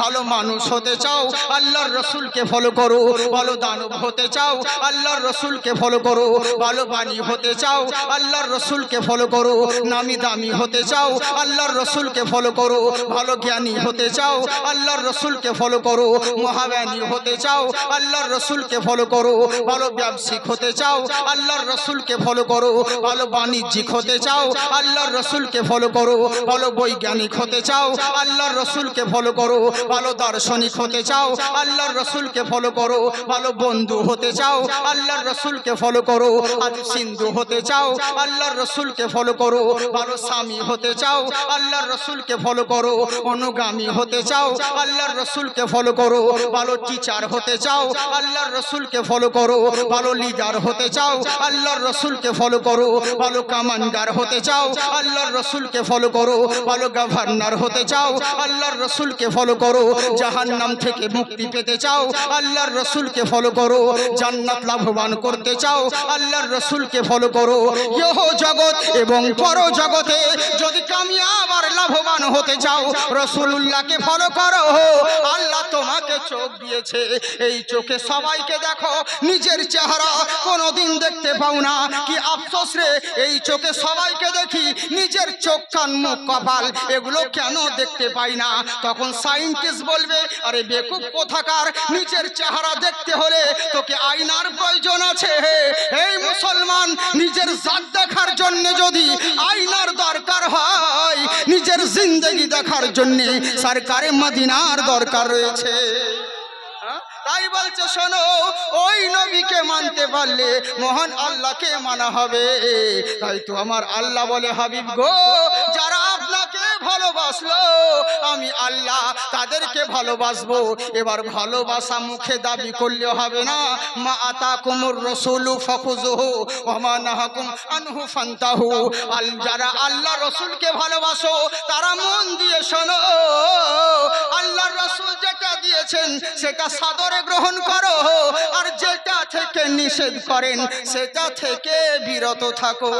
ভালো মানুষ হতে চাও, আল্লাহর রসুলকে ফলো করো, ভালো দানব হতে চাও, আল্লাহর রসুলকে ফলো করো, ভালো বাণী হতে চাও, আল্লাহর রসুলকে ফলো করো, নামি দামি হতে চাও, আল্লাহর রসুলকে ফলো করো, ভালো জ্ঞানী হতে চাও, আল্লাহর রসুলকে ফলো করো মহাজ্ঞানী হতে চাও, আল্লাহর রসুলকে ফলো করো, ভালো ব্যবসায়িক হতে চাও, আল্লাহর রসুলকে ফলো করো, ভালো বাণিজ্যিক হতে চাও, আল্লাহর রসুলকে ফলো করো, ভালো বৈজ্ঞানিক হতে চাও, আল্লাহর রসুলকে ফলো করো ভালো দার্শনিক হতে চাও, আল্লাহর রসুলকে ফলো করো, ভালো বন্ধু হতে চাও, আল্লাহর রসুলকে ফলো করো আর সিন্ধু হতে চাও, আল্লাহর রসুলকে ফলো করো, ভালো স্বামী হতে চাও, আল্লাহর রসুলকে ফলো করো, অনুগামী হতে চাও, আল্লাহর রসুলকে ফলো করো, ভালো টিচার হতে চাও, আল্লাহর রসুলকে ফলো করো, ভালো লিডার হতে চাও, আল্লাহর রসুলকে ফলো করো, ভালো কামান্ডার হতে চাও, আল্লাহর রসুলকে ফলো করো, ভালো গভর্নর হতে চাও, আল্লাহর রসুলকে ফলো করো জাহান্নাম থেকে মুক্তি পেতে চাও আল্লাহর রসুলকে ফলো করো জান্নাত লাভবান করতে চাও আল্লাহর রসুলকে ফলো করো ইহ জগৎ এবং পর জগতে যদি কামিয়াব আর লাভবান হতে চাও রসুল্লাহকে ফলো করো। আল্লাহ তোমাকে চোখ দিয়েছে। এই চোখে সবাইকে দেখো, নিজের চেহারা কোনোদিন দেখতে পাও না। কি আফসোস রে, এই চোখে সবাইকে দেখি, নিজের চোখ, কান, মুখ, কপাল, এগুলো কেন দেখতে পাই না? তখন সাইন্টিস্ট বলবে, আরে বেকুব কোথাকার, নিজের চেহারা দেখতে হলে তোকে আয়নার প্রয়োজন আছে। এই মুসলমান, নিজের জাত দেখার জন্য যদি জিন্দগি দেখার জন্য সরকারে মদিনার দরকার রয়েছে হ্যাঁ? তাই বলছে, শোনো, ওই নবীকে মানতে পারলে মহান আল্লাহকে মানা হবে তাই তো আমার আল্লাহ বলে, হাবিব গো, যারা আপনাকে ভালোবাসলো আমি আল্লাহ তাদেরকে ভালোবাসবো। এবার ভালোবাসা মুখে দাবি করলে হবে না। মা আতা কুমুর রসুলু নাহাকুম আনহু আল যারা আল্লাহ রসুলকে ভালোবাসো, তারা মন দিয়ে শোনো। আল্লাহর রসুল যেটা দিয়েছেন, সেটা সাদরে গ্রহণ করো। আর যেটা থেকে নিষেধ করেন, সেটা থেকে বিরত থাকো।